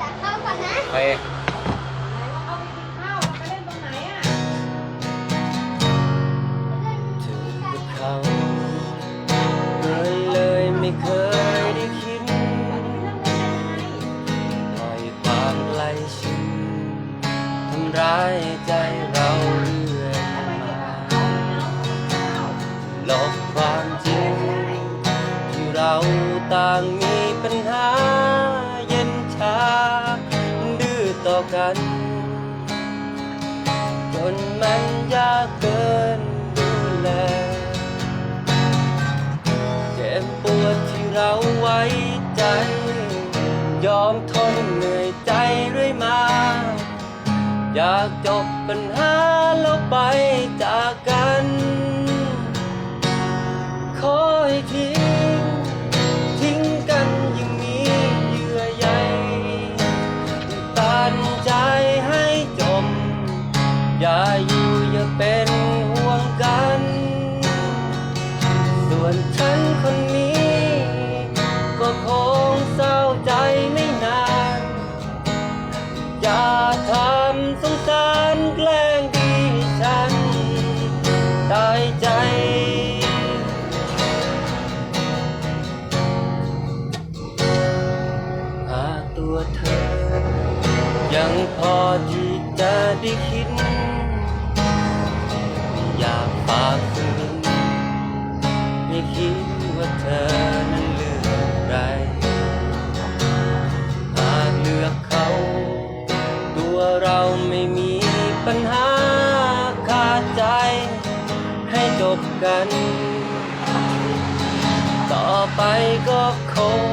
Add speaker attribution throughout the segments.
Speaker 1: ตักข้าวก่อนนะไ
Speaker 2: ป
Speaker 3: เอาไปกินข้าวแล้วไปเล่นตรงไหนอะ
Speaker 2: ถึงกับเขาเลยเลยไม่เคยได้คิดปล่อยความไกลชินทำร้ายใจเราเรื่อยมาหลอกความ กัน จนมันยากเกินดูแล เจ็บปวดที่เราไว้ใจ ยอมทนเหนื่อยใจเรื่อยมา อยากจบปัญหาแล้วไป อย่าอยู่อย่าเป็นห่วงกัน ส่วนฉันคนนี้ ก็คงเศร้าใจไม่นานอย่าทำสงสารแกล้งดีฉันตายใจหาตัวเธอ ยังพอที่จะได้คิด ว่าเธอนั้นเลือกใครหากเลือกเขา ตัวเราไม่มีปัญหาขาดใจ ให้จบกัน ต่อไปก็คง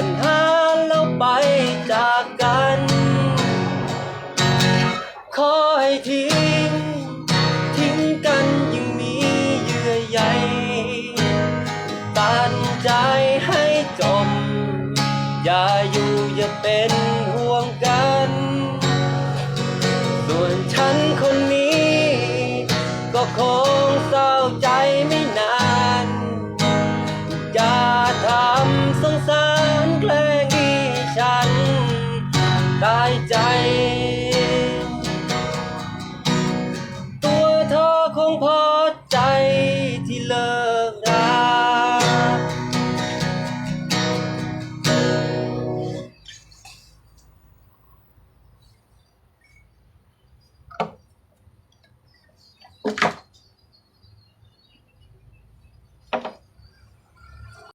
Speaker 2: ปัญหาแล้วไปจากกัน ขอให้ทิ้ง ทิ้งกันยังมีเยื่อใยตันใจให้จม อย่าอยู่อย่าเป็นห่วงกัน ส่วนฉันคนนี้ก็ขอ Thank you.